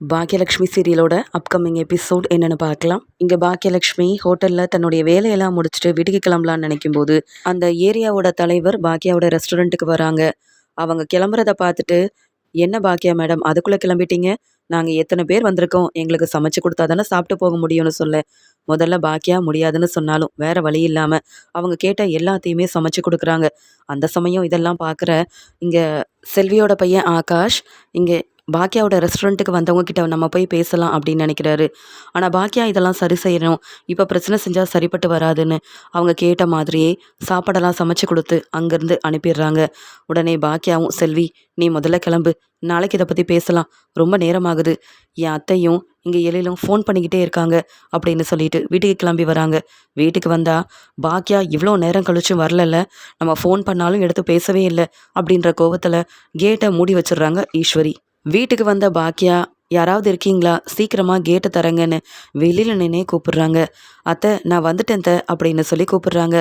Bhagyalakshmi சீரியலோட upcoming episode என்னன்னு பார்க்கலாம். இங்கே பாக்கியலக்ஷ்மி ஹோட்டலில் தன்னுடைய வேலையெல்லாம் முடிச்சுட்டு வீட்டுக்கு கிளம்பலான்னு நினைக்கும் போது அந்த ஏரியாவோட தலைவர் பாக்கியாவோட ரெஸ்டாரண்ட்டுக்கு வராங்க. அவங்க கிளம்புறத பார்த்துட்டு என்ன பாக்கியா மேடம் அதுக்குள்ளே கிளம்பிட்டீங்க? நாங்கள் எத்தனை பேர் வந்திருக்கோம்? எங்களுக்கு சமைச்சு கொடுத்தா தானே சாப்பிட்டு போக முடியும்னு சொல்ல. முதல்ல பாக்கியா முடியாதுன்னு சொன்னாலும் வேற வழி இல்லாமல் அவங்க கேட்ட எல்லாத்தையுமே சமைச்சு கொடுக்குறாங்க. அந்த சமயம் இதெல்லாம் பார்க்குற இங்கே செல்வியோட பையன் ஆகாஷ் இங்கே பாக்கியாவோட ரெஸ்டாரண்ட்டுக்கு வந்தவங்க கிட்ட நம்ம போய் பேசலாம் அப்படின்னு நினைக்கிறாரு. ஆனால் பாக்கியா இதெல்லாம் சரி செய்யணும். இப்போ பிரச்சனை செஞ்சால் சரிப்பட்டு வராதுன்னு அவங்க கேட்ட மாதிரியே சாப்பாடெல்லாம் சமைச்சு கொடுத்து அங்கேருந்து அனுப்பிடுறாங்க. உடனே பாக்கியாவும் செல்வி நீ முதல்ல கிளம்பு. நாளைக்கு இதை பற்றி பேசலாம். ரொம்ப நேரமாகுது. என் அத்தையும் இங்கே எழிலும் ஃபோன் பண்ணிக்கிட்டே இருக்காங்க அப்படின்னு சொல்லிட்டு வீட்டுக்கு கிளம்பி வராங்க. வீட்டுக்கு வந்தால் பாக்கியா இவ்வளோ நேரம் கழிச்சும் வரலல்ல. நம்ம ஃபோன் பண்ணாலும் எடுத்து பேசவே இல்லை அப்படின்ற கோவத்தில் கேட்டை மூடி வச்சிடுறாங்க ஈஸ்வரி. வீட்டுக்கு வந்த பாக்கியா யாராவது இருக்கீங்களா? சீக்கிரமாக கேட்டை தரங்கன்னு வெளியில் நின்னே கூப்பிடுறாங்க. அத்தை நான் வந்துட்டேன் த அப்படின்னு சொல்லி கூப்பிடுறாங்க.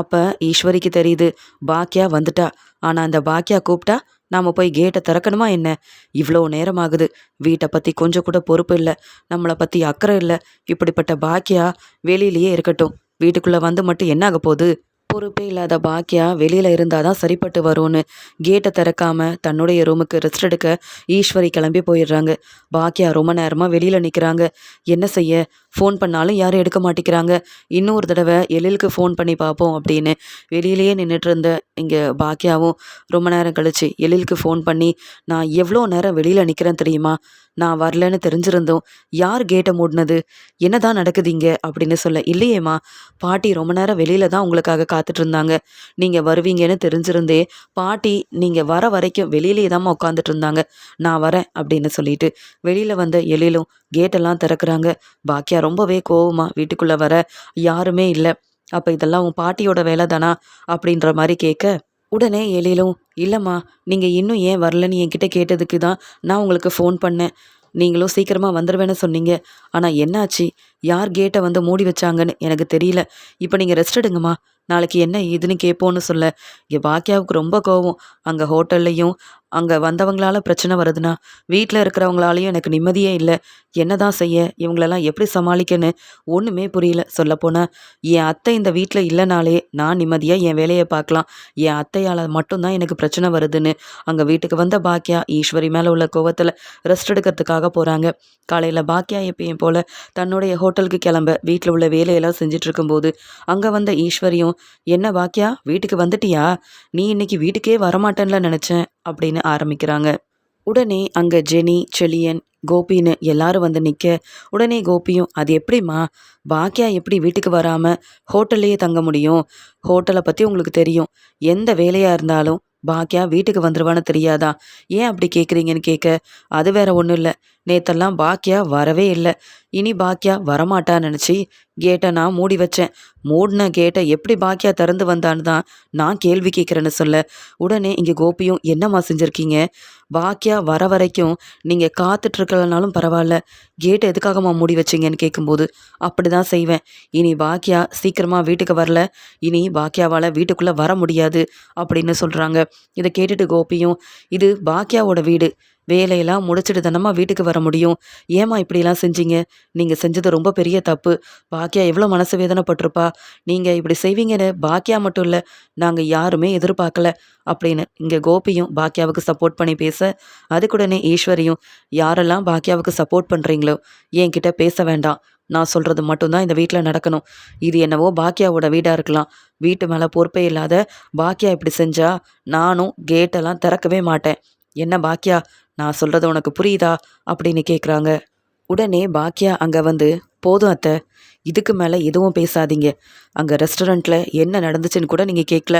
அப்போ ஈஸ்வரிக்கு தெரியுது பாக்கியா வந்துட்டா. ஆனால் அந்த பாக்கியா கூப்பிட்டா நாம் போய் கேட்டை திறக்கணுமா என்ன? இவ்வளோ நேரம் ஆகுது வீட்டை பற்றி கொஞ்சம் கூட பொறுப்பு இல்லை. நம்மளை பற்றி அக்கறை இல்லை. இப்படிப்பட்ட பாக்கியா வெளியிலேயே இருக்கட்டும். வீட்டுக்குள்ளே வந்து மட்டும் என்ன ஆக போகுது? பொறுப்பே இல்லாத பாக்கியா வெளியில் இருந்தால் தான் சரிப்பட்டு வரும்னு கேட்டை திறக்காமல் தன்னுடைய ரூமுக்கு ரெஸ்ட் எடுக்க ஈஸ்வரி கிளம்பி போயிடுறாங்க. பாக்கியா ரொம்ப நேரமாக வெளியில் நிற்கிறாங்க என்ன செய்ய? ஃபோன் பண்ணாலும் யாரும் எடுக்க மாட்டேங்கிறாங்க. இன்னொரு தடவை எழிலுக்கு ஃபோன் பண்ணி பார்ப்போம் அப்படின்னு வெளியிலேயே நின்றுட்டு இருந்த இங்கே பாக்கியாவும் ரொம்ப நேரம் கழிச்சு எழிலுக்கு ஃபோன் பண்ணி நான் எவ்வளோ நேரம் வெளியில் நிற்கிறேன் தெரியுமா? நான் வரலன்னு தெரிஞ்சிருந்தோம் யார் கேட்டை மூடினது? என்ன தான் அப்படின்னு சொல்ல இல்லையேம்மா பாட்டி ரொம்ப நேரம் வெளியில தான் உங்களுக்காக காத்துட்டு இருந்தாங்க. நீங்கள் வருவீங்கன்னு தெரிஞ்சிருந்தே பாட்டி நீங்கள் வர வரைக்கும் வெளியிலேயே தான் உட்காந்துட்டு இருந்தாங்க. நான் வரேன் அப்படின்னு சொல்லிட்டு வெளியில் வந்த எழிலும் கேட்டெல்லாம் திறக்கிறாங்க. பாக்கியா ரொம்பவே கோவமா வீட்டுக்குள்ளே வர யாருமே இல்லை. அப்போ இதெல்லாம் உன் பாட்டியோட வேலை தானா அப்படின்ற மாதிரி கேட்க உடனே எழிலும் இல்லைம்மா நீங்கள் இன்னும் ஏன் வரலன்னு என்கிட்ட கேட்டதுக்கு தான் நான் உங்களுக்கு ஃபோன் பண்ணேன். நீங்களும் சீக்கிரமாக வந்துடுவேன்னு சொன்னீங்க. ஆனால் என்னாச்சு? யார் கேட்டை வந்து மூடி வச்சாங்கன்னு எனக்கு தெரியல. இப்போ நீங்கள் ரெஸ்ட் எடுங்கம்மா. நாளைக்கு என்ன ஏதுன்னு கேட்போன்னு சொல்ல. இங்கே பாக்கியாவுக்கு ரொம்ப கோவம். அங்கே ஹோட்டல்லையும் அங்கே வந்தவங்களால பிரச்சனை வருதுன்னா வீட்டில் இருக்கிறவங்களாலையும் எனக்கு நிம்மதியே இல்லை. என்ன தான் செய்ய? இவங்களெல்லாம் எப்படி சமாளிக்கன்னு ஒன்றுமே புரியல. சொல்லப்போனால் என் அத்தை இந்த வீட்டில் இல்லைனாலே நான் நிம்மதியாக என் வேலையை பார்க்கலாம். என் அத்தையால் மட்டும்தான் எனக்கு பிரச்சனை வருதுன்னு. அங்கே வீட்டுக்கு வந்த பாக்கியா ஈஸ்வரி மேலே உள்ள கோவத்தில் ரெஸ்ட் எடுக்கிறதுக்காக போகிறாங்க காலையில் பாக்கியா எப்பயும் போல் தன்னுடைய ஹோட்டலுக்கு கிளம்ப வீட்டில் உள்ள வேலையெல்லாம் செஞ்சுட்டு இருக்கும்போது அங்கே வந்த ஈஸ்வரியும் என்ன பாக்கியா வீட்டுக்கு வந்துட்டியா? நீ இன்னைக்கு வீட்டுக்கே வரமாட்டேன்ல நினச்சேன். அப்படின்னு ஆரம்பிக்கிறாங்க. உடனே அங்கே ஜெனி செலியன் கோபின்னு எல்லாரும் வந்து நிற்க உடனே கோபியும் அது எப்படிம்மா? பாக்கியா எப்படி வீட்டுக்கு வராமல் ஹோட்டல்லையே தங்க முடியும்? ஹோட்டலை பற்றி உங்களுக்கு தெரியும். எந்த வேலையாக இருந்தாலும் பாக்கியா வீட்டுக்கு வந்துடுவான்னு தெரியாதா? ஏன் அப்படி கேட்குறீங்கன்னு கேட்க அது வேற ஒன்றும் இல்லை. நேத்தெல்லாம் பாக்கியா வரவே இல்லை. இனி பாக்கியா வரமாட்டான்னு நினச்சி கேட்டை நான் மூடி வச்சேன். மூடின கேட்டை எப்படி பாக்கியா திறந்து வந்தான்னு தான் நான் கேள்வி கேட்குறேன்னு சொல்ல. உடனே இங்கே கோபியும் என்னம்மா செஞ்சுருக்கீங்க? பாக்கியா வர வரைக்கும் நீங்கள் காத்துட்ருக்கலனாலும் பரவாயில்ல. கேட்டை எதுக்காகம்மா மூடி வச்சிங்கன்னு கேட்கும்போது அப்படி தான் செய்வேன். இனி பாக்கியா சீக்கிரமாக வீட்டுக்கு வரல. இனி பாக்கியாவால் வீட்டுக்குள்ளே வர முடியாது அப்படின்னு சொல்கிறாங்க இதை கேட்டுட்டு கோபியும் இது பாக்கியாவோட வீடு. வேலையெல்லாம் முடிச்சுட்டு தானம்மா வீட்டுக்கு வர முடியும்? ஏம்மா இப்படிலாம் செஞ்சீங்க? நீங்கள் செஞ்சது ரொம்ப பெரிய தப்பு. பாக்கியா எவ்வளோ மனசு வேதனைப்பட்டிருப்பா. நீங்கள் இப்படி செய்வீங்கன்னு பாக்கியா மட்டும் இல்லை நாங்கள் யாருமே எதிர்பார்க்கல அப்படின்னு இங்கே கோபியும் பாக்கியாவுக்கு சப்போர்ட் பண்ணி பேச அதுக்குடனே ஈஸ்வரியும் யாரெல்லாம் பாக்கியாவுக்கு சப்போர்ட் பண்ணுறீங்களோ என்கிட்ட பேச வேண்டாம். நான் சொல்கிறது மட்டும்தான் இந்த வீட்டில் நடக்கணும். இது என்னவோ பாக்கியாவோட வீடாக இருக்கலாம். வீட்டு மேலே பொறுப்பே இல்லாத பாக்கியா இப்படி செஞ்சால் நானும் கேட்டெல்லாம் திறக்கவே மாட்டேன். என்ன பாக்கியா நான் சொல்கிறது உனக்கு புரியுதா? அப்படின்னு கேட்குறாங்க உடனே பாக்கியா அங்கே வந்து போதும் அத்தை இதுக்கு மேலே எதுவும் பேசாதீங்க. அங்கே ரெஸ்டாரண்ட்டில் என்ன நடந்துச்சுன்னு கூட நீங்கள் கேட்கல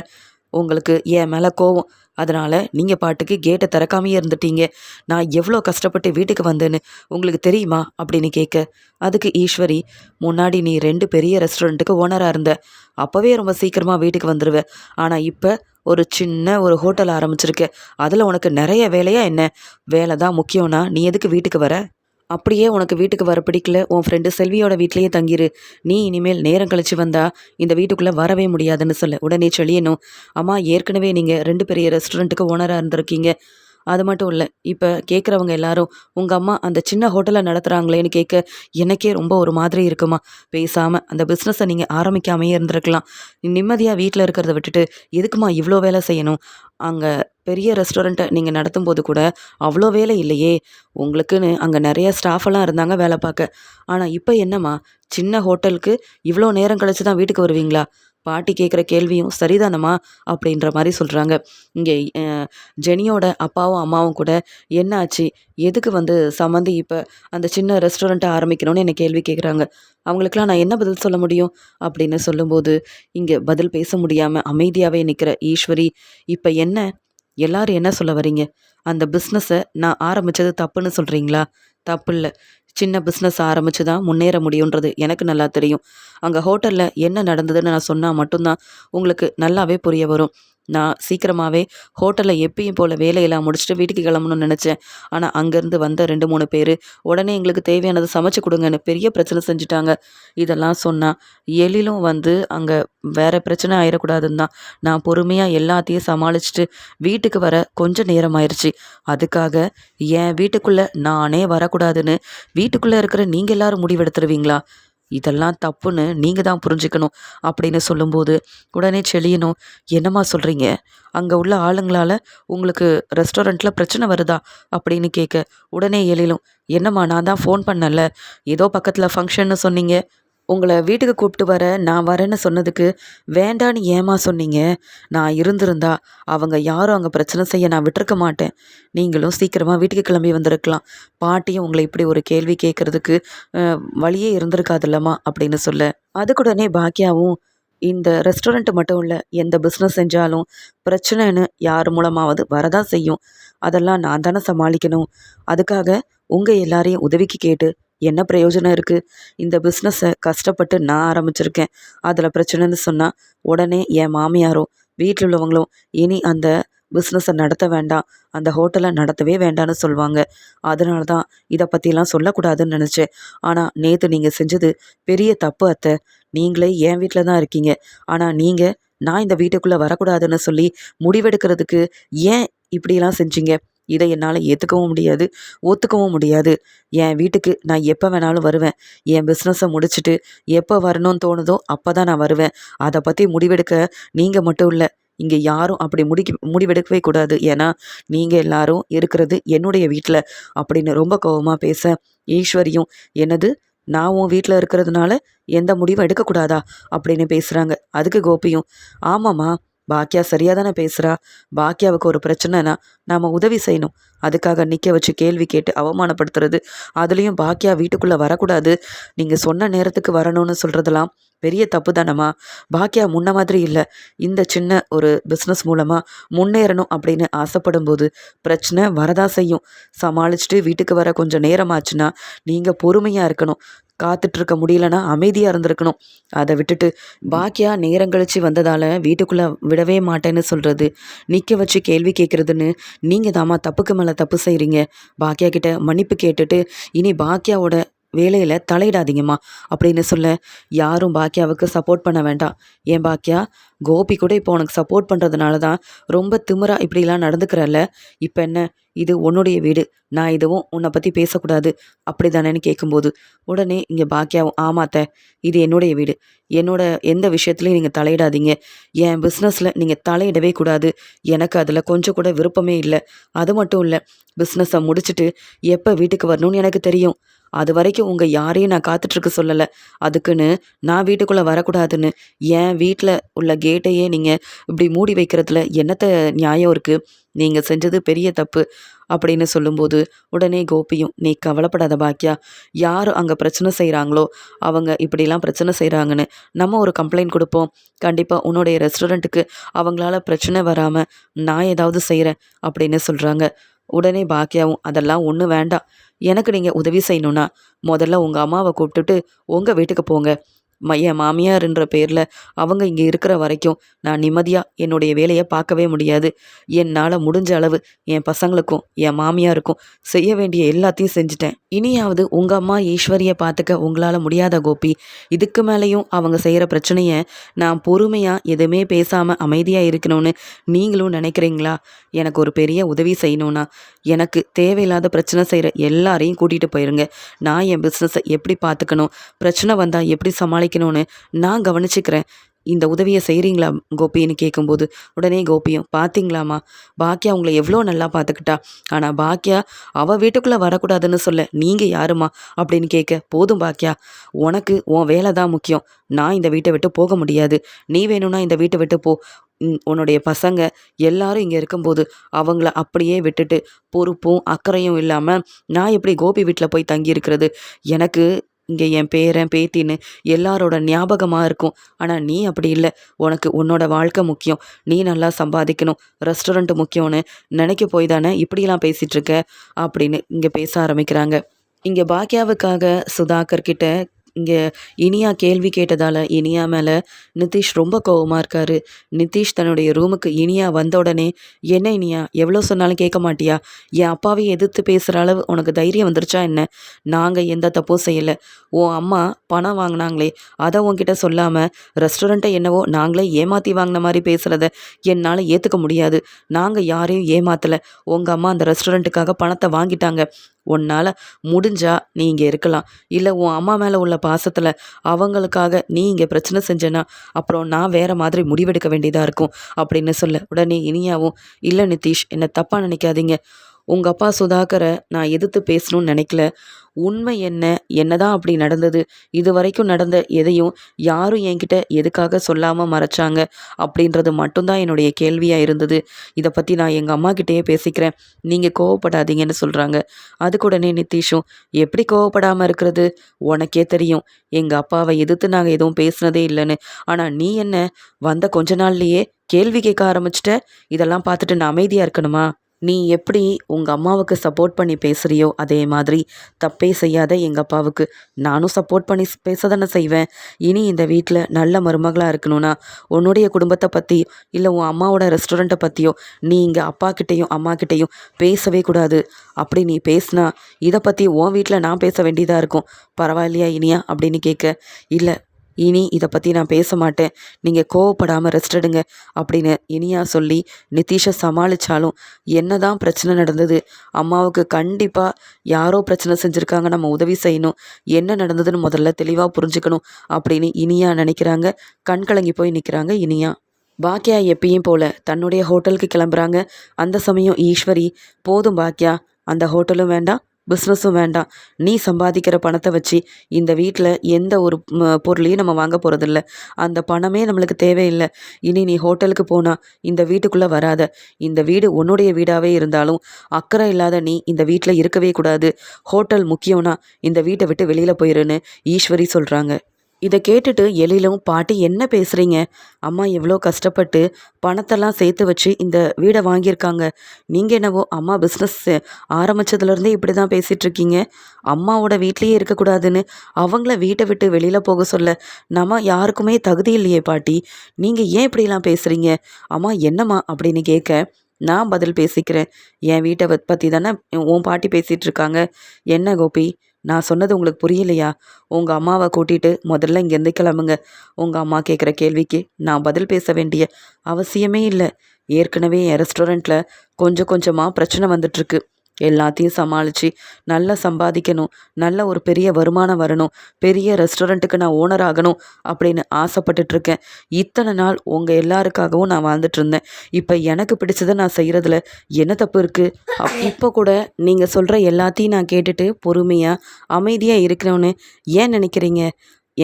உங்களுக்கு என் மேலே கோவம். அதனால் நீங்கள் பாட்டுக்கு கேட்டை திறக்காமையே இருந்துட்டீங்க. நான் எவ்வளோ கஷ்டப்பட்டு வீட்டுக்கு வந்தேன்னு உங்களுக்கு தெரியுமா? அப்படின்னு கேட்க அதுக்கு ஈஸ்வரி முன்னாடி நீ ரெண்டு பெரிய ரெஸ்டாரண்ட்டுக்கு ஓனராக இருந்த. அப்போவே ரொம்ப சீக்கிரமாக வீட்டுக்கு வந்துடுவேன் ஆனால் இப்போ ஒரு சின்ன ஒரு ஹோட்டல் ஆரம்பிச்சிருக்க. அதில் உனக்கு நிறைய வேலையா என்ன? வேலை தான் முக்கியம்னா நீ எதுக்கு வீட்டுக்கு வர? அப்படியே உனக்கு வீட்டுக்கு வர பிடிக்கல. உன் ஃப்ரெண்டு செல்வியோட வீட்லேயே தங்கிரு. நீ இனிமேல் நேரம் கழிச்சு வந்தா இந்த வீட்டுக்குள்ளே வரவே முடியாதுன்னு சொல்ல. உடனே சொல்லியணும் அம்மா ஏற்கனவே நீங்கள் ரெண்டு பெரிய ரெஸ்டாரண்ட்டுக்கு ஓனராக இருந்திருக்கீங்க. அது மட்டும் இல்லை. இப்போ கேட்குறவங்க எல்லாரும் உங்கள் அம்மா அந்த சின்ன ஹோட்டலை நடத்துகிறாங்களேன்னு கேட்க எனக்கே ரொம்ப ஒரு மாதிரி இருக்குமா. பேசாமல் அந்த பிஸ்னஸை நீங்கள் ஆரம்பிக்காமையே இருந்திருக்கலாம். நிம்மதியாக வீட்டில் இருக்கிறத விட்டுட்டு எதுக்குமா இவ்வளோ வேலை செய்யணும்? அங்கே பெரிய ரெஸ்டாரண்ட்டை நீங்கள் நடத்தும் போது கூட அவ்வளோ வேலை இல்லையே. உங்களுக்குன்னு அங்கே நிறைய ஸ்டாஃப் எல்லாம் இருந்தாங்க வேலை பார்க்க. ஆனால் இப்போ என்னம்மா? சின்ன ஹோட்டலுக்கு இவ்வளோ நேரம் கழிச்சு தான் வீட்டுக்கு வருவீங்களா? பாட்டி கேட்குற கேள்வியும் சரிதானம்மா? அப்படின்ற மாதிரி சொல்கிறாங்க இங்கே ஜெனியோட அப்பாவும் அம்மாவும் கூட என்ன ஆச்சு எதுக்கு வந்து சம்மந்தி இப்போ அந்த சின்ன ரெஸ்டாரண்ட்டை ஆரம்பிக்கணும்னு என்னை கேள்வி கேட்குறாங்க அவங்களுக்குலாம் நான் என்ன பதில் சொல்ல முடியும்? அப்படின்னு சொல்லும்போது இங்கே பதில் பேச முடியாமல் அமைதியாகவே நிற்கிற ஈஸ்வரி இப்போ என்ன? எல்லாரும் என்ன சொல்ல வரீங்க? அந்த பிஸ்னஸை நான் ஆரம்பித்தது தப்புன்னு சொல்கிறீங்களா தப்பு இல்லை. சின்ன பிஸ்னஸ் ஆரம்பித்து தான் முன்னேற முடியுன்றது எனக்கு நல்லா தெரியும். அங்கே ஹோட்டலில் என்ன நடந்ததுன்னு நான் சொன்னால் மட்டும்தான் உங்களுக்கு நல்லாவே புரிய வரும். நான் சீக்கிரமாகவே ஹோட்டலில் எப்பயும் போல் வேலையெல்லாம் முடிச்சுட்டு வீட்டுக்கு கிளம்பணும்னு நினச்சேன். ஆனால் அங்கேருந்து வந்த ரெண்டு மூணு பேர் உடனே எங்களுக்கு தேவையானதை சமைச்சு கொடுங்கன்னு பெரிய பிரச்சனை செஞ்சுட்டாங்க. இதெல்லாம் சொன்னால் எழிலும் வந்து அங்கே வேறு பிரச்சனை ஆயிடக்கூடாதுன்னு தான். நான் பொறுமையாக எல்லாத்தையும் சமாளிச்சுட்டு வீட்டுக்கு வர கொஞ்சம் நேரம் ஆயிடுச்சு அதுக்காக என் வீட்டுக்குள்ளே நானே வரக்கூடாதுன்னு வீட்டுக்குள்ளே இருக்கிற நீங்கள் எல்லாரும் முடிவெடுத்துருவீங்களா? இதெல்லாம் தப்புன்னு நீங்கள் தான் புரிஞ்சுக்கணும் அப்படின்னு சொல்லும்போது உடனே செழியணும் என்னம்மா சொல்கிறீங்க அங்கே உள்ள ஆளுங்களால் உங்களுக்கு ரெஸ்டாரண்ட்டில் பிரச்சனை வருதா? அப்படின்னு கேட்க உடனே எழிலும் என்னம்மா நான் தான் ஃபோன் பண்ணல ஏதோ பக்கத்தில் ஃபங்க்ஷன்னு சொன்னீங்க உங்களை வீட்டுக்கு கூப்பிட்டு வர நான் வரேன்னு சொன்னதுக்கு வேண்டான்னு ஏமா சொன்னீங்க? நான் இருந்திருந்தா அவங்க யாரும் அங்கே பிரச்சனை செய்ய நான் விட்டுருக்க மாட்டேன். நீங்களும் சீக்கிரமாக வீட்டுக்கு கிளம்பி வந்திருக்கலாம். பாட்டியும் உங்களை இப்படி ஒரு கேள்வி கேட்குறதுக்கு வழியே இருந்திருக்காதுல்லம்மா அப்படின்னு சொல்ல. அதுக்குடனே பாக்கியாவும் இந்த ரெஸ்டாரண்ட் மட்டும் இல்லை எந்த பிஸ்னஸ் செஞ்சாலும் பிரச்சனைன்னு யார் மூலமாவது வரதான் செய்யும். அதெல்லாம் நான் தானே சமாளிக்கணும். அதுக்காக உங்கள் எல்லாரையும் உதவிக்கு கேட்டு என்ன பிரயோஜனம் இருக்குது இந்த பிஸ்னஸை கஷ்டப்பட்டு நான் ஆரம்பிச்சிருக்கேன். அதில் பிரச்சனைன்னு சொன்னால் உடனே என் மாமியாரும் வீட்டில் உள்ளவங்களும் இனி அந்த பிஸ்னஸை நடத்த வேண்டாம். அந்த ஹோட்டலை நடத்தவே வேண்டாம்னு சொல்லுவாங்க. அதனால தான் இதை பற்றிலாம் சொல்லக்கூடாதுன்னு நினச்சேன். ஆனால் நேற்று நீங்கள் செஞ்சது பெரிய தப்பு அத்தை. நீங்களே என் வீட்டில் தான் இருக்கீங்க. ஆனால் நீங்கள் நான் இந்த வீட்டுக்குள்ளே வரக்கூடாதுன்னு சொல்லி முடிவெடுக்கிறதுக்கு ஏன் இப்படிலாம் செஞ்சீங்க? இதை என்னால் ஏற்றுக்கவும் முடியாது ஒத்துக்கவும் முடியாது. என் வீட்டுக்கு நான் எப்போ வேணாலும் வருவேன். என் பிஸ்னஸை முடிச்சுட்டு எப்போ வரணும்னு தோணுதோ அப்போ தான் நான் வருவேன். அதை பற்றி முடிவெடுக்க நீங்கள் மட்டும் இல்லை இங்கே யாரும் அப்படி முடிக்க முடிவெடுக்கவே கூடாது. ஏன்னா நீங்கள் எல்லாரும் இருக்கிறது என்னுடைய வீட்டில் அப்படின்னு ரொம்ப கோபமாக பேச ஈஸ்வரியும் என்னது? நான் உன் வீட்டில் இருக்கிறதுனால எந்த முடிவும் எடுக்கக்கூடாதா? அப்படின்னு பேசுகிறாங்க அதுக்கு கோபியும் ஆமாம்மா பாக்கியா சரியாக தானே பேசுகிறா பாக்கியாவுக்கு ஒரு பிரச்சனைனா நாம் உதவி செய்யணும். அதுக்காக நிற்க வச்சு கேள்வி கேட்டு அவமானப்படுத்துறது. அதுலேயும் பாக்கியா வீட்டுக்குள்ளே வரக்கூடாது. நீங்கள் சொன்ன நேரத்துக்கு வரணும்னு சொல்கிறதெல்லாம் பெரிய தப்பு தானம்மா. பாக்கியா முன்ன மாதிரி இல்லை. இந்த சின்ன ஒரு பிஸ்னஸ் மூலமாக முன்னேறணும் அப்படின்னு ஆசைப்படும் போது பிரச்சனை வரதான் செய்யும். சமாளிச்சுட்டு வீட்டுக்கு வர கொஞ்சம் நேரமாச்சுன்னா நீங்கள் பொறுமையாக இருக்கணும். காத்துட்ருக்க முடியலன்னா அமைதியாக இருந்திருக்கணும். அதை விட்டுட்டு பாக்கியா நேரம் கழிச்சு வந்ததால் வீட்டுக்குள்ளே விடவே மாட்டேன்னு சொல்கிறது நிற்க வச்சு கேள்வி கேட்குறதுன்னு நீங்கள் தாமா தப்புக்கு மேலே தப்பு செய்கிறீங்க பாக்கியா கிட்ட மன்னிப்பு கேட்டுட்டு இனி பாக்கியாவோட வேலையில் தலையிடாதீங்கம்மா அப்படின்னு சொல்ல யாரும் பாக்கியாவுக்கு சப்போர்ட் பண்ண வேண்டாம். ஏன் பாக்கியா கோபி கூட இப்போ உனக்கு சப்போர்ட் பண்ணுறதுனால தான் ரொம்ப திமிரா இப்படிலாம் நடந்துக்கிறல்ல இப்போ என்ன இது உன்னுடைய வீடு. நான் இதுவும் உன்னை பற்றி பேசக்கூடாது அப்படி தானேன்னு கேட்கும்போது உடனே இங்கே பாக்கியாவும் ஆமாத்த இது என்னுடைய வீடு. என்னோட எந்த விஷயத்துலையும் நீங்கள் தலையிடாதீங்க. என் பிஸ்னஸில் நீங்கள் தலையிடவே கூடாது. எனக்கு அதில் கொஞ்சம் கூட விருப்பமே இல்லை. அது மட்டும் இல்லை பிஸ்னஸை முடிச்சுட்டு எப்போ வீட்டுக்கு வரணும்னு எனக்கு தெரியும். அது வரைக்கும் உங்கள் யாரையும் நான் காத்துட்ருக்க சொல்லலை. அதுக்குன்னு நான் வீட்டுக்குள்ளே வரக்கூடாதுன்னு என் வீட்டில் உள்ள கேட்டையே நீங்கள் இப்படி மூடி வைக்கிறதுல என்னத்த நியாயம் இருக்குது நீங்கள் செஞ்சது பெரிய தப்பு அப்படின்னு சொல்லும்போது உடனே கோபியும் நீ கவலைப்படாத பாக்கியா யார் அங்கே பிரச்சனை செய்கிறாங்களோ அவங்க இப்படிலாம் பிரச்சனை செய்கிறாங்கன்னு நம்ம ஒரு கம்ப்ளைண்ட் கொடுப்போம். கண்டிப்பாக உன்னுடைய ரெஸ்டாரண்ட்டுக்கு அவங்களால பிரச்சனை வராமல் நான் ஏதாவது செய்கிறேன் அப்படின்னு சொல்கிறாங்க உடனே பாக்கியாவும் அதெல்லாம் ஒன்றும் வேண்டாம். எனக்கு நீங்கள் உதவி செய்யணுன்னா முதல்ல உங்கள் அம்மாவை கூப்பிட்டுட்டு உங்கள் வீட்டுக்கு போங்க. என் மாமியார்ன்ற பேரில் அவங்க இங்கே இருக்கிற வரைக்கும் நான் நிம்மதியாக என்னுடைய வேலையை பார்க்கவே முடியாது. என்னால் முடிஞ்ச அளவு என் பசங்களுக்கும் என் மாமியாருக்கும் செய்ய வேண்டிய எல்லாத்தையும் செஞ்சுட்டேன். இனியாவது உங்கள் அம்மா ஈஸ்வரியை பார்த்துக்க உங்களால் முடியாத கோபி. இதுக்கு மேலேயும் அவங்க செய்கிற பிரச்சனையை நான் பொறுமையாக எதுவுமே பேசாமல் அமைதியாக இருக்கணும்னு நீங்களும் நினைக்கிறீங்களா? எனக்கு ஒரு பெரிய உதவி செய்யணும்னா எனக்கு தேவையில்லாத பிரச்சனை செய்கிற எல்லாரையும் கூட்டிகிட்டு போயிருங்க. நான் என் பிஸ்னஸை எப்படி பார்த்துக்கணும்? பிரச்சனை வந்தால் எப்படி சமாளிக்கணும்னு நான் கவனிச்சுக்கிறேன். இந்த உதவியை செய்கிறீங்களா கோபின்னு கேட்கும்போது உடனே கோபியும் பார்த்தீங்களாம்மா பாக்கியா உங்களை எவ்வளோ நல்லா பார்த்துக்கிட்டா ஆனால் பாக்கியா அவள் வீட்டுக்குள்ளே வரக்கூடாதுன்னு சொல்ல நீங்கள் யாருமா அப்படின்னு கேட்க போதும் பாக்கியா உனக்கு உன் வேலை தான் முக்கியம். நான் இந்த வீட்டை விட்டு போக முடியாது. நீ வேணும்னா இந்த வீட்டை விட்டு போ. உன்னுடைய பசங்க எல்லாரும் இங்கே இருக்கும்போது அவங்கள அப்படியே விட்டுட்டு பொறுப்பும் அக்கறையும் இல்லாமல் நான் எப்படி கோபி வீட்டில் போய் தங்கியிருக்கிறது? எனக்கு இங்கே என் பேரன் பேத்தின்னு எல்லாரோட ஞாபகமாக இருக்கும். ஆனால் நீ அப்படி இல்லை. உனக்கு உன்னோட வாழ்க்கை முக்கியம். நீ நல்லா சம்பாதிக்கணும். ரெஸ்டாரண்ட் முக்கியம்னு நினைக்க போய் தானே இப்படிலாம் பேசிகிட்ருக்க அப்படின்னு இங்கே பேச ஆரம்பிக்கிறாங்க. இங்கே பாக்கியாவுக்காக சுதாகர் கிட்ட இங்கே இனியா கேள்வி கேட்டதால் இனியா மேலே நிதிஷ் ரொம்ப கோவமாக இருக்காரு. நிதிஷ் தன்னுடைய ரூமுக்கு இனியா வந்த உடனே என்ன இனியா எவ்வளோ சொன்னாலும் கேட்க மாட்டியா? என் அப்பாவை எதிர்த்து பேசுகிற அளவு உனக்கு தைரியம் வந்துருச்சா என்ன? நாங்கள் எந்த தப்பும் செய்யலை. உன் அம்மா பணம் வாங்கினாங்களே அதை உன்கிட்ட சொல்லாமல் ரெஸ்டாரண்ட்டை என்னவோ நாங்களே ஏமாற்றி வாங்கின மாதிரி பேசுகிறத என்னால் ஏற்றுக்க முடியாது. நாங்கள் யாரையும் ஏமாற்றலை உங்கள் அம்மா அந்த ரெஸ்டாரண்ட்டுக்காக பணத்தை வாங்கிட்டாங்க. உன்னால் முடிஞ்சா நீ இங்கே இருக்கலாம். இல்லை உன் அம்மா மேலே உள்ள பாசத்தில் அவங்களுக்காக நீ இங்கே பிரச்சனை செஞ்சேன்னா அப்புறம் நான் வேறு மாதிரி முடிவெடுக்க வேண்டியதாக இருக்கும் அப்படின்னு சொல்ல. உடனே இனியாவும் இல்லை நிதிஷ் என்னை தப்பாக நினைக்காதீங்க. உங்கள் அப்பா சுதாகரை நான் எதிர்த்து பேசணும்னு நினைக்கல. உண்மை என்ன? என்னதான் அப்படி நடந்தது? இது வரைக்கும் நடந்த எதையும் யாரும் என்கிட்ட எதுக்காக சொல்லாமல் மறைச்சாங்க? அப்படின்றது மட்டும்தான் என்னுடைய கேள்வியாக இருந்தது. இதை பற்றி நான் எங்கள் அம்மா கிட்டேயே பேசிக்கிறேன். நீங்கள் கோவப்படாதீங்கன்னு சொல்கிறாங்க அதுக்குடனே நிதிஷும் எப்படி கோவப்படாமல் இருக்கிறது? உனக்கே தெரியும். எங்கள் அப்பாவை எதிர்த்து நாங்கள் எதுவும் பேசுனதே இல்லைன்னு. ஆனால் நீ என்ன? வந்த கொஞ்ச நாள்லையே கேள்வி கேட்க ஆரம்பிச்சிட்ட. இதெல்லாம் பார்த்துட்டு நான் அமைதியாக இருக்கணுமா? நீ எப்படி உங்கள் அம்மாவுக்கு சப்போர்ட் பண்ணி பேசுகிறியோ அதே மாதிரி தப்பே செய்யாத எங்கள் அப்பாவுக்கு. நானும் சப்போர்ட் பண்ணி பேச தானே செய்வேன். இனி இந்த வீட்டில் நல்ல மருமகளாக இருக்கணும்னா உன்னுடைய குடும்பத்தை பற்றி இல்லை உன் அம்மாவோட ரெஸ்டாரண்ட்டை பற்றியோ நீ இங்கே அப்பா கிட்டேயும் அம்மா கிட்டேயும் பேசவே கூடாது. அப்படி நீ பேசினா இதை பற்றி உன் வீட்டில் நான் பேச வேண்டியதாக இருக்கும். பரவாயில்லையா இனியா அப்படின்னு கேட்க இல்லை இனி இதை பற்றி நான் பேச மாட்டேன். நீங்கள் கோவப்படாமல் ரெஸ்ட் எடுங்க அப்படின்னு இனியா சொல்லி நிதிஷை சமாளித்தாலும் என்ன தான் பிரச்சனை நடந்தது? அம்மாவுக்கு கண்டிப்பாக யாரோ பிரச்சனை செஞ்சுருக்காங்க. நம்ம உதவி செய்யணும். என்ன நடந்ததுன்னு முதல்ல தெளிவாக புரிஞ்சுக்கணும் அப்படின்னு இனியா நினைக்கிறாங்க. கண் கலங்கி போய் நிற்கிறாங்க இனியா. பாக்கியா எப்பயும் போல தன்னுடைய ஹோட்டலுக்கு கிளம்புறாங்க. அந்த சமயம் ஈஸ்வரி போதும் பாக்கியா அந்த ஹோட்டலும் வேண்டாம். பிஸ்னஸும் வேண்டாம். நீ சம்பாதிக்கிற பணத்தை வச்சு இந்த வீட்டில் எந்த ஒரு பொருளையும் நம்ம வாங்க போகிறதில்ல அந்த பணமே நம்மளுக்கு தேவையில்லை. இனி நீ ஹோட்டலுக்கு போனால் இந்த வீட்டுக்குள்ளே வராத. இந்த வீடு உன்னுடைய வீடாகவே இருந்தாலும் அக்கறை இல்லாத நீ இந்த வீட்டில் இருக்கவே கூடாது. ஹோட்டல் முக்கியம்னா இந்த வீட்டை விட்டு வெளியில் போயிருன்னு ஈஸ்வரி சொல்கிறாங்க இதை கேட்டுட்டு எழிலும் பாட்டி என்ன பேசுகிறீங்க அம்மா எவ்வளோ கஷ்டப்பட்டு பணத்தெல்லாம் சேர்த்து வச்சு இந்த வீடை வாங்கியிருக்காங்க. நீங்கள் என்னவோ அம்மா பிஸ்னஸ் ஆரம்பித்ததுலேருந்தே இப்படி தான் பேசிகிட்ருக்கீங்க அம்மாவோட வீட்லேயே இருக்கக்கூடாதுன்னு அவங்கள வீட்டை விட்டு வெளியில் போக சொல்ல. நம்ம யாருக்குமே தகுதி இல்லையே பாட்டி. நீங்கள் ஏன் இப்படிலாம் பேசுகிறீங்க அம்மா என்னம்மா? அப்படின்னு கேட்க நான் பதில் பேசிக்கிறேன். என் வீட்டை பற்றி தானே உன் பாட்டி பேசிகிட்ருக்காங்க என்ன கோபி? நான் சொன்னது உங்களுக்கு புரியலையா? உங்கள் அம்மாவை கூட்டிகிட்டு முதல்ல இங்கேருந்து கிளம்புங்க. உங்கள் அம்மா கேட்குற கேள்விக்கு நான் பதில் பேச வேண்டிய அவசியமே இல்லை. ஏற்கனவே என் ரெஸ்டாரண்ட்டில் கொஞ்சம் கொஞ்சமாக பிரச்சனை வந்துட்டுருக்கு. எல்லாத்தையும் சமாளித்து நல்லா சம்பாதிக்கணும். நல்ல ஒரு பெரிய வருமானம் வரணும். பெரிய ரெஸ்டாரண்ட்டுக்கு நான் ஓனர் ஆகணும் அப்படின்னு ஆசைப்பட்டுட்ருக்கேன். இத்தனை நாள் உங்கள் எல்லாருக்காகவும் நான் வாழ்ந்துட்டு இருந்தேன் இப்போ எனக்கு பிடிச்சதை நான் செய்கிறதுல என்ன தப்பு இருக்குது இப்போ கூட நீங்கள் சொல்கிற எல்லாத்தையும் நான் கேட்டுட்டு பொறுமையாக அமைதியாக இருக்கணும்னு ஏன் நினைக்கிறீங்க?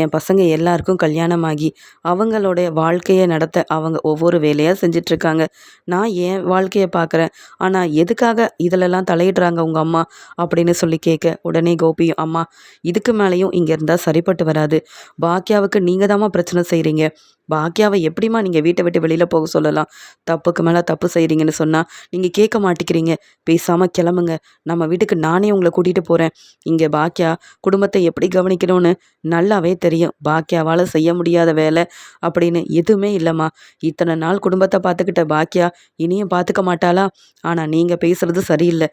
என் பசங்க எல்லாருக்கும் கல்யாணமாகி அவங்களுடைய வாழ்க்கையை நடத்த அவங்க ஒவ்வொரு வேலையாக செஞ்சிட்ருக்காங்க. நான் என் வாழ்க்கையை பார்க்குறேன் ஆனால் எதுக்காக இதிலெல்லாம் தலையிடுறாங்க உங்கள் அம்மா? அப்படின்னு சொல்லி கேட்க உடனே கோபியும் அம்மா இதுக்கு மேலேயும் இங்கே இருந்தால் சரிப்பட்டு வராது. பாக்கியாவுக்கு நீங்கள் தாம்மா பிரச்சனை செய்கிறீங்க பாக்கியாவை எப்படிம்மா நீங்கள் வீட்டை விட்டு வெளியில் போக சொல்லலாம்? தப்புக்கு மேலே தப்பு செய்கிறீங்கன்னு சொன்னால் நீங்கள் கேட்க மாட்டேங்கிறீங்க பேசாமல் கிளம்புங்க. நம்ம வீட்டுக்கு நானே உங்களை கூட்டிகிட்டு போகிறேன் இங்கே பாக்கியா குடும்பத்தை எப்படி கவனிக்கணும்னு நல்லாவே தெரியும். பாக்கியாவால் செய்ய முடியாத வேலை அப்படின்னு எதுவுமே இல்லைம்மா. இத்தனை நாள் குடும்பத்தை பார்த்துக்கிட்ட பாக்கியா இனியும் பார்த்துக்க மாட்டாளா? ஆனால் நீங்கள் பேசுகிறது சரியில்லை.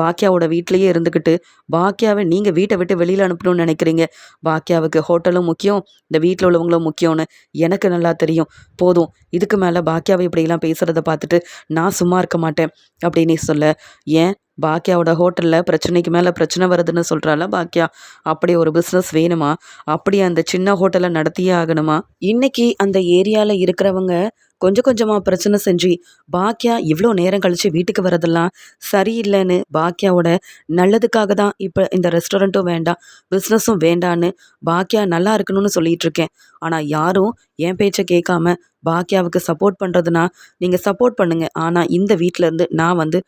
பாக்கியாவோட வீட்லேயே இருந்துக்கிட்டு பாக்கியாவை நீங்கள் வீட்டை விட்டு வெளியில் அனுப்பணும்னு நினைக்கிறீங்க. பாக்கியாவுக்கு ஹோட்டலும் முக்கியம் இந்த வீட்டில் உள்ளவங்களும் முக்கியம்னு எனக்கு நல்லா தெரியும். போதும் இதுக்கு மேலே பாக்கியாவை இப்படியெல்லாம் பேசுகிறத பார்த்துட்டு நான் சும்மா இருக்க மாட்டேன் அப்படின்னு சொல்ல. ஏன்? பாக்கியாவோட ஹோட்டலில் பிரச்சனைக்கு மேலே பிரச்சனை வருதுன்னு சொல்கிறால பாக்கியா. அப்படி ஒரு பிஸ்னஸ் வேணுமா? அப்படி அந்த சின்ன ஹோட்டலை நடத்தியே ஆகணுமா? இன்னைக்கு அந்த ஏரியாவில் இருக்கிறவங்க கொஞ்சம் கொஞ்சமாக பிரச்சனை செஞ்சு பாக்கியா இவ்வளோ நேரம் கழித்து வீட்டுக்கு வரதெல்லாம் சரியில்லைன்னு பாக்கியாவோட நல்லதுக்காக தான் இப்போ இந்த ரெஸ்டாரண்ட்டும் வேண்டாம் பிஸ்னஸும் வேண்டான்னு பாக்கியா நல்லா இருக்கணும்னு சொல்லிட்டு இருக்கேன். ஆனால் யாரும் என் பேச்சை கேட்காம பாக்கியாவுக்கு சப்போர்ட் பண்ணுறதுனா நீங்கள் சப்போர்ட் பண்ணுங்கள் ஆனால் இந்த வீட்டிலேருந்து நான் வந்து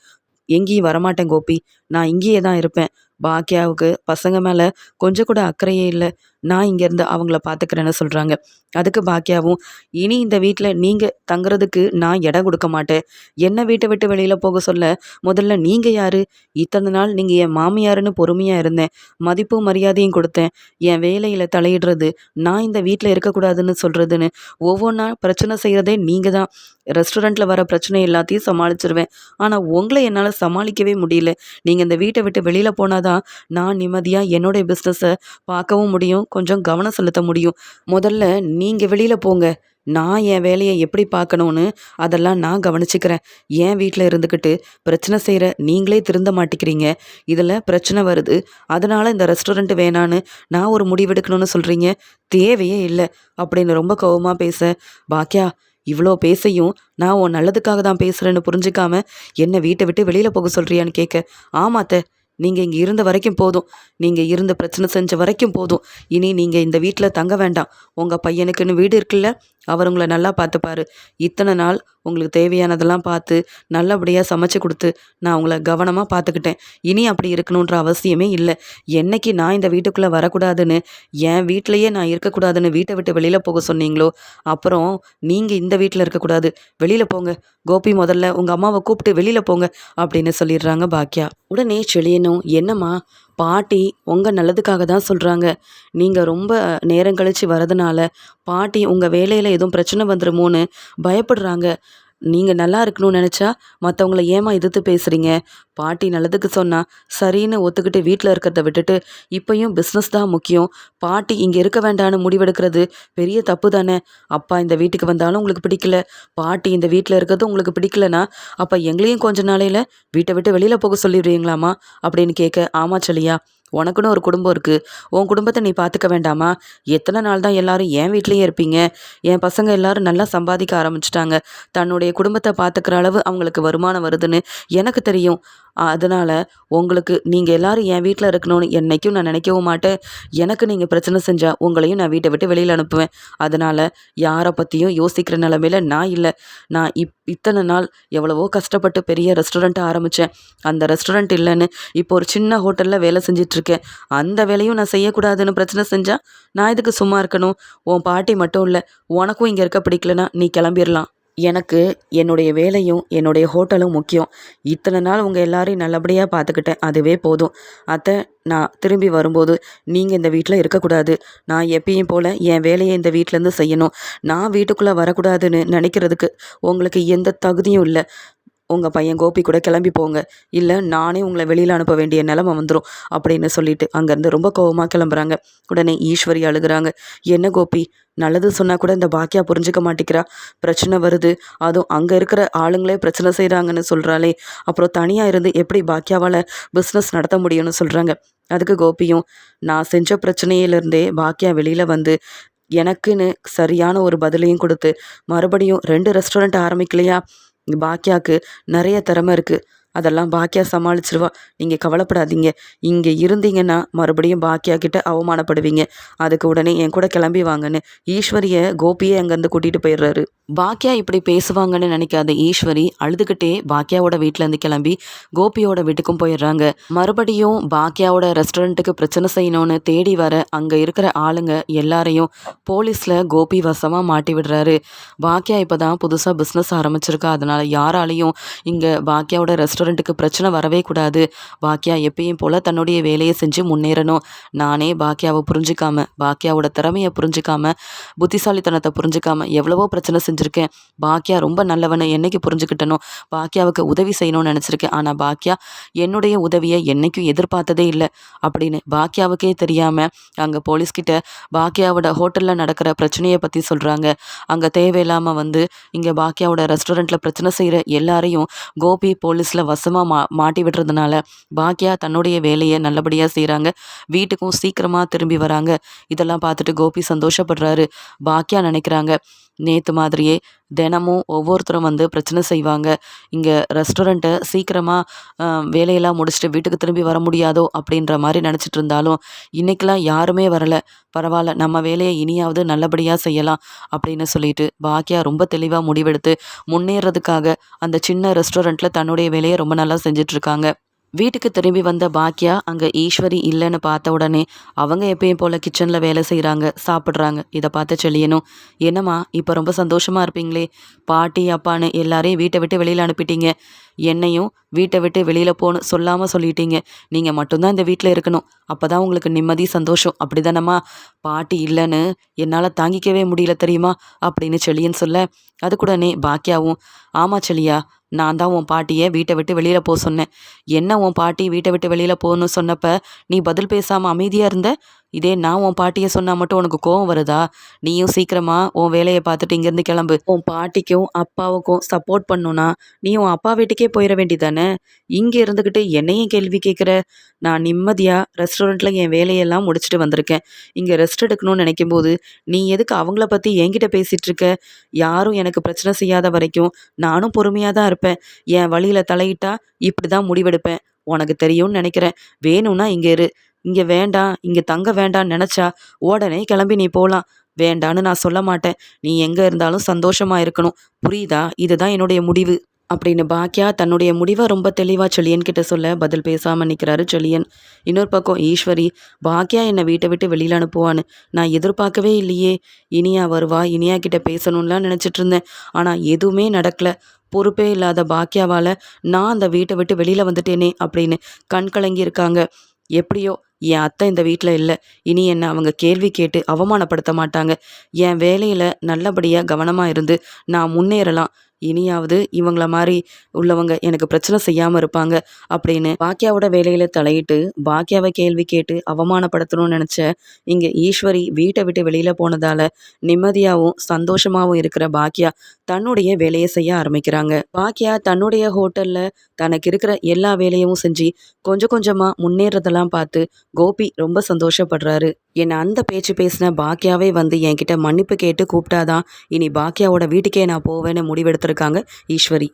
எங்கேயும் வரமாட்டேன் கோபி. நான் இங்கேயே தான் இருப்பேன். பாக்கியாவுக்கு பசங்க மேலே கொஞ்சம் கூட அக்கறையே இல்லை. நான் இங்கேருந்து அவங்கள பார்த்துக்கிறேன்னு சொல்கிறாங்க அதுக்கு பாக்கியாவும் இனி இந்த வீட்டில் நீங்கள் தங்குறதுக்கு நான் இடம் கொடுக்க மாட்டேன். என்ன வீட்டை விட்டு வெளியில் போக சொல்ல? முதல்ல நீங்கள் யார்? இத்தனை நாள் நீங்கள் என் மாமியாருன்னு பொறுமையாக இருந்தேன். மதிப்பும் மரியாதையும் கொடுத்தேன். என் வேலையில் தலையிடுறது நான் இந்த வீட்டில் இருக்கக்கூடாதுன்னு சொல்கிறதுன்னு ஒவ்வொன்றா பிரச்சனை செய்கிறதே நீங்கள் தான் ரெஸ்டாரண்ட்டில் வர பிரச்சனை எல்லாத்தையும் சமாளிச்சிருவேன். ஆனால் உங்களை என்னால் சமாளிக்கவே முடியல. நீங்கள் இந்த வீட்டை விட்டு வெளியில் போனாதான் நான் நிம்மதியாக என்னுடைய பிஸ்னஸை பார்க்கவும் முடியும் கொஞ்சம் கவனம் செலுத்த முடியும். முதல்ல நீங்கள் வெளியில் போங்க. நான் என் வேலையை எப்படி பார்க்கணும்னு அதெல்லாம் நான் கவனிச்சுக்கிறேன். என் வீட்டில் இருந்துக்கிட்டு பிரச்சனை செய்கிற நீங்களே திருந்த மாட்டேங்கிறீங்க இதில் பிரச்சனை வருது. அதனால் இந்த ரெஸ்டாரண்ட் வேணான்னு நான் ஒரு முடிவெடுக்கணும்னு சொல்கிறீங்க தேவையே இல்லை. அப்படின்னு ரொம்ப கோவமாக பேச பாக்கியா இவ்வளோ பேசையும் நான் உன் நல்லதுக்காக தான் பேசுகிறேன்னு புரிஞ்சுக்காம என்னை வீட்டை விட்டு வெளியில் போக சொல்கிறியான்னு கேட்க ஆமாத்த நீங்கள் இங்கே இருந்த வரைக்கும் போதும். நீங்கள் இருந்த பிரச்சனை செஞ்ச வரைக்கும் போதும். இனி நீங்கள் இந்த வீட்டில் தங்க வேண்டாம். உங்கள் பையனுக்குன்னு வீடு இருக்குல்ல அவர் உங்களை நல்லா பார்த்துப்பாரு. இத்தனை நாள் உங்களுக்கு தேவையானதெல்லாம் பார்த்து நல்லபடியாக சமைச்சு கொடுத்து நான் உங்களை கவனமாக பார்த்துக்கிட்டேன். இனி அப்படி இருக்கணுன்ற அவசியமே இல்லை. என்னைக்கு நான் இந்த வீட்டுக்குள்ளே வரக்கூடாதுன்னு என் வீட்டிலையே நான் இருக்கக்கூடாதுன்னு வீட்டை விட்டு வெளியில் போக சொன்னீங்களோ அப்புறம் நீங்கள் இந்த வீட்டில் இருக்கக்கூடாது. வெளியில் போங்க. கோபி முதல்ல உங்கள் அம்மாவை கூப்பிட்டு வெளியில் போங்க அப்படின்னு சொல்லிடுறாங்க பாக்கியா உடனே செழியனும் என்னம்மா பாட்டி உங்கள் நல்லதுக்காக தான் சொல்கிறாங்க நீங்கள் ரொம்ப நேரம் கழித்து வரதுனால பாட்டி உங்கள் வேலையில் எதுவும் பிரச்சனை வந்துடுமோன்னு பயப்படுறாங்க. நீங்கள் நல்லா இருக்கணும்னு நினச்சா மற்றவங்கள ஏமா எதிர்த்து பேசுகிறீங்க பாட்டி நல்லதுக்கு சொன்னால் சரின்னு ஒத்துக்கிட்டு வீட்டில் இருக்கிறத விட்டுட்டு இப்பயும் பிஸ்னஸ் தான் முக்கியம். பாட்டி இங்கே இருக்க வேண்டான்னு முடிவெடுக்கிறது பெரிய தப்பு தானே? அப்பா இந்த வீட்டுக்கு வந்தாலும் உங்களுக்கு பிடிக்கல. பாட்டி இந்த வீட்டில் இருக்கிறது உங்களுக்கு பிடிக்கலனா அப்போ எங்களையும் கொஞ்ச நாளையில் வீட்டை விட்டு வெளியில் போக சொல்லிடுவீங்களாமா அப்படின்னு கேட்க ஆமா சொல்லியா. உனக்குன்னு ஒரு குடும்பம் இருக்குது உன் குடும்பத்தை நீ பார்த்துக்க வேண்டாமா? எத்தனை நாள் தான் எல்லாரும் என் வீட்லேயே இருப்பீங்க? என் பசங்க எல்லாரும் நல்லா சம்பாதிக்க ஆரம்பிச்சிட்டாங்க. தன்னுடைய குடும்பத்தை பார்த்துக்கிற அளவு அவங்களுக்கு வருமானம் வருதுன்னு எனக்கு தெரியும். அதனால் உங்களுக்கு நீங்கள் எல்லாரும் என் வீட்டில் இருக்கணும்னு என்றைக்கும் நான் நினைக்கவும் மாட்டேன். எனக்கு நீங்கள் பிரச்சனை செஞ்சால் உங்களையும் நான் வீட்டை விட்டு வெளியில் அனுப்புவேன். அதனால் யாரை பற்றியும் யோசிக்கிற நிலமையில நான் இல்லை. நான் இப் இத்தனை நாள் எவ்வளவோ கஷ்டப்பட்டு பெரிய ரெஸ்டாரண்ட்டை ஆரம்பித்தேன் அந்த ரெஸ்டாரண்ட் இல்லைன்னு இப்போ ஒரு சின்ன ஹோட்டலில் வேலை செஞ்சிட்ருக்கேன். அந்த வேலையும் நான் செய்யக்கூடாதுன்னு பிரச்சனை செஞ்சால் நான் இதுக்கு சும்மா இருக்கணும்? உன் பாட்டி மட்டும் இல்லை உனக்கும் இங்கே இருக்க பிடிக்கலனா நீ கிளம்பிடலாம் எனக்கு என்னுடைய வேலையும் என்னுடைய ஹோட்டலும் முக்கியம். இத்தனை நாள் உங்கள் எல்லாரையும் நல்லபடியாக பார்த்துக்கிட்டேன். அதுவே போதும். அத்தை நான் திரும்பி வரும்போது நீங்கள் இந்த வீட்டில் இருக்கக்கூடாது. நான் எப்பயும் போல் என் வேலையை இந்த வீட்டிலேருந்து செய்யணும். நான் வீட்டுக்குள்ளே வரக்கூடாதுன்னு நினைக்கிறதுக்கு உங்களுக்கு எந்த தகுதியும் இல்லை. உங்கள் பையன் கோபி கூட கிளம்பி போங்க. இல்லை நானே உங்களை வெளியில் அனுப்ப வேண்டிய நிலமை வந்துடும் அப்படின்னு சொல்லிட்டு அங்கேருந்து ரொம்ப கோவமாக கிளம்புறாங்க. உடனே ஈஸ்வரி அழுகுறாங்க. என்ன கோபி? நல்லது சொன்னால் கூட இந்த பாக்கியா புரிஞ்சுக்க மாட்டேங்கிறா பிரச்சனை வருது. அதுவும் அங்கே இருக்கிற ஆளுங்களே பிரச்சனை செய்கிறாங்கன்னு சொல்கிறாளே அப்புறம் தனியாக இருந்து எப்படி பாக்கியாவால் பிஸ்னஸ் நடத்த முடியும்னு சொல்கிறாங்க அதுக்கு கோபியும் நான் செஞ்ச பிரச்சனையிலேருந்தே பாக்கியா வெளியில் வந்து எனக்குன்னு சரியான ஒரு பதிலையும் கொடுத்து மறுபடியும் ரெண்டு ரெஸ்டாரண்ட் ஆரம்பிக்கலையா? பாக்கியாவுக்கு நிறைய திறமை இருக்குது அதெல்லாம் பாக்கியா சமாளிச்சிருவா. நீங்கள் கவலைப்படாதீங்க. இங்கே இருந்தீங்கன்னா மறுபடியும் பாக்கியா கிட்ட அவமானப்படுவீங்க. அதுக்கு உடனே என் கூட கிளம்பி வாங்கன்னு ஈஸ்வரியை கோபியை அங்கேருந்து கூட்டிகிட்டு போயிடுறாரு. பாக்கியா இப்படி பேசுவாங்கன்னு நினைக்காத ஈஸ்வரி அழுதுகிட்டே பாக்கியாவோட வீட்டிலேருந்து கிளம்பி கோபியோட வீட்டுக்கும் போயிடுறாங்க. மறுபடியும் பாக்கியாவோட ரெஸ்டாரண்ட்டுக்கு பிரச்சனை செய்யணும்னு தேடி வர அங்கே இருக்கிற ஆளுங்க எல்லாரையும் போலீஸில் கோபி வசமாக மாட்டி விடுறாரு. பாக்கியா இப்போ தான் புதுசாக பிஸ்னஸ் ஆரம்பிச்சிருக்கா. அதனால் யாராலையும் இங்கே பாக்கியாவோட ரெஸ்டாரண்ட் ரெஸ்டாரண்ட்டுக்கு பிரச்சனை வரவே கூடாது. பாக்கியா எப்பயும் போல் தன்னுடைய வேலையை செஞ்சு முன்னேறணும். நானே பாக்கியாவை புரிஞ்சுக்காம பாக்கியாவோட திறமையை புரிஞ்சுக்காம புத்திசாலித்தனத்தை புரிஞ்சுக்காம எவ்வளவோ பிரச்சனை செஞ்சுருக்கேன். பாக்கியா ரொம்ப நல்லவனை என்னைக்கு புரிஞ்சுக்கிட்டனோ பாக்கியாவுக்கு உதவி செய்யணும்னு நினச்சிருக்கேன். ஆனால் பாக்கியா என்னுடைய உதவியை என்னைக்கும் எதிர்பார்த்ததே இல்லை. அப்படின்னு பாக்கியாவுக்கே தெரியாமல் அங்கே போலீஸ்கிட்ட பாக்கியாவோட ஹோட்டலில் நடக்கிற பிரச்சனையை பற்றி சொல்கிறாங்க அங்கே தேவையில்லாமல் வந்து இங்கே பாக்கியாவோட ரெஸ்டாரண்ட்டில் பிரச்சனை செய்கிற எல்லாரையும் கோபி போலீஸில் வசமாக மா மாட்டி விடுறதுனால பாக்கியா தன்னுடைய வேலையை நல்லபடியாக செய்கிறாங்க வீட்டுக்கும் சீக்கிரமாக திரும்பி வராங்க. இதெல்லாம் பார்த்துட்டு கோபி சந்தோஷப்படுறாரு. பாக்கியா நினைக்கிறாங்க நேற்று மாதிரியே தினமும் ஒவ்வொருத்தரும் வந்து பிரச்சனை செய்வாங்க. இங்கே ரெஸ்டாரண்ட்டை சீக்கிரமாக வேலையெல்லாம் முடிச்சுட்டு வீட்டுக்கு திரும்பி வர முடியாதோ அப்படின்ற மாதிரி நினச்சிட்டு இருந்தாலும் இன்றைக்கெலாம் யாருமே வரலை. பரவாயில்ல நம்ம வேலையை இனியாவது நல்லபடியாக செய்யலாம் அப்படின்னு சொல்லிட்டு பாக்கியா ரொம்ப தெளிவாக முடிவெடுத்து முன்னேறதுக்காக அந்த சின்ன ரெஸ்டாரண்ட்டில் தன்னுடைய வேலையை ரொம்ப நல்லா செஞ்சிட்ருக்காங்க வீட்டுக்கு திரும்பி வந்த பாக்கியா அங்கே ஈஸ்வரி இல்லைன்னு பார்த்த உடனே அவங்க எப்பயும் போல் கிச்சனில் வேலை செய்கிறாங்க சாப்பிட்றாங்க. இதை பார்த்து செழியனும் என்னம்மா இப்போ ரொம்ப சந்தோஷமாக இருப்பீங்களே? பாட்டி அப்பான்னு எல்லாரையும் வீட்டை விட்டு வெளியில் அனுப்பிட்டீங்க. என்னையும் வீட்டை விட்டு வெளியில் போகணும் சொல்லாமல் சொல்லிட்டீங்க. நீங்கள் மட்டும்தான் இந்த வீட்டில் இருக்கணும். அப்போ தான் உங்களுக்கு நிம்மதி சந்தோஷம். அப்படி தானம்மா பாட்டி இல்லைன்னு என்னால் தாங்கிக்கவே முடியல தெரியுமா? அப்படின்னு செழியன் சொல்ல அதுக்கூடனே பாக்கியாவும் ஆமாம் செழியா நான் தான் உன் பாட்டியை வீட்டை விட்டு வெளியில் போக சொன்னேன். என்ன உன் பாட்டி வீட்டை விட்டு வெளியில் போகணும்னு சொன்னப்ப நீ பதில் பேசாமல் அமைதியாக இருந்த? இதே நான் உன் பாட்டியை சொன்னால் மட்டும் உனக்கு கோவம் வருதா? நீயும் சீக்கிரமாக உன் வேலையை பார்த்துட்டு இங்கேருந்து கிளம்பு. உன் பாட்டிக்கும் அப்பாவுக்கும் சப்போர்ட் பண்ணுனா நீ உன் அப்பா வீட்டுக்கே போயிட வேண்டிதானே இங்கே இருந்துக்கிட்டு என்னையும் கேள்வி கேட்குற நான் நிம்மதியாக ரெஸ்டாரண்ட்டில் என் வேலையெல்லாம் முடிச்சுட்டு வந்திருக்கேன். இங்கே ரெஸ்ட் எடுக்கணும்னு நினைக்கும் போது நீ எதுக்கு அவங்கள பற்றி என்கிட்ட பேசிகிட்டு இருக்க யாரும் எனக்கு பிரச்சனை செய்யாத வரைக்கும் நானும் பொறுமையாக தான் இருப்பேன். என் வழியில் தலையிட்டா இப்படி தான் முடிவெடுப்பேன். உனக்கு தெரியும்னு நினைக்கிறேன். வேணும்னா இங்கே இரு. இங்கே வேண்டாம் இங்கே தங்க வேண்டாம்னு நினச்சா உடனே கிளம்பி நீ போகலாம் வேண்டான்னு நான் சொல்ல மாட்டேன். நீ எங்கே இருந்தாலும் சந்தோஷமாக இருக்கணும். புரியுதா? இதுதான் என்னுடைய முடிவு. அப்படின்னு பாக்கியா தன்னுடைய முடிவை ரொம்ப தெளிவாக செழியன் கிட்ட சொல்ல பதில் பேசாமல் நிற்கிறாரு செழியன். இன்னொரு பக்கம் ஈஸ்வரி பாக்கியா என்னை வீட்டை விட்டு வெளியில் அனுப்புவான்னு நான் எதிர்பார்க்கவே இல்லையே. இனியா வருவா இனியா கிட்ட பேசணும்லாம் நினச்சிட்டு இருந்தேன். ஆனால் எதுவுமே நடக்கல. பொறுப்பே இல்லாத பாக்கியாவால் நான் அந்த வீட்டை விட்டு வெளியில் வந்துட்டேனே அப்படின்னு கண் கலங்கி இருக்காங்க. எப்படியோ என் அத்தை இந்த வீட்டில் இல்லை. இனி என்னை அவங்க கேள்வி கேட்டு அவமானப்படுத்த மாட்டாங்க. என் வேலையில் நல்லபடியாக கவனமாக இருந்து நான் முன்னேறலாம். இனியாவது இவங்கள மாதிரி உள்ளவங்க எனக்கு பிரச்சனை செய்யாமல் இருப்பாங்க அப்படின்னு பாக்கியாவோட வேலையில் தலையிட்டு பாக்கியாவை கேள்வி கேட்டு அவமானப்படுத்தணும்னு நினச்ச இங்கே ஈஸ்வரி வீட்டை விட்டு வெளியில் போனதால் நிம்மதியாகவும் சந்தோஷமாகவும் இருக்கிற பாக்கியா தன்னுடைய வேலையை செய்ய ஆரம்பிக்கிறாங்க. பாக்கியா தன்னுடைய ஹோட்டலில் தனக்கு இருக்கிற எல்லா வேலையும் செஞ்சு கொஞ்சம் கொஞ்சமாக முன்னேறதெல்லாம் பார்த்து கோபி ரொம்ப சந்தோஷப்படுறாரு. என்னை அந்த பேச்சு பேசின பாக்கியாவே வந்து என்கிட்ட மன்னிப்பு கேட்டு கூப்பிட்டாதான் இனி பாக்கியாவோட வீட்டுக்கே நான் போவேன்னு கொடுத்துருக்காங்க ஈஸ்வரி.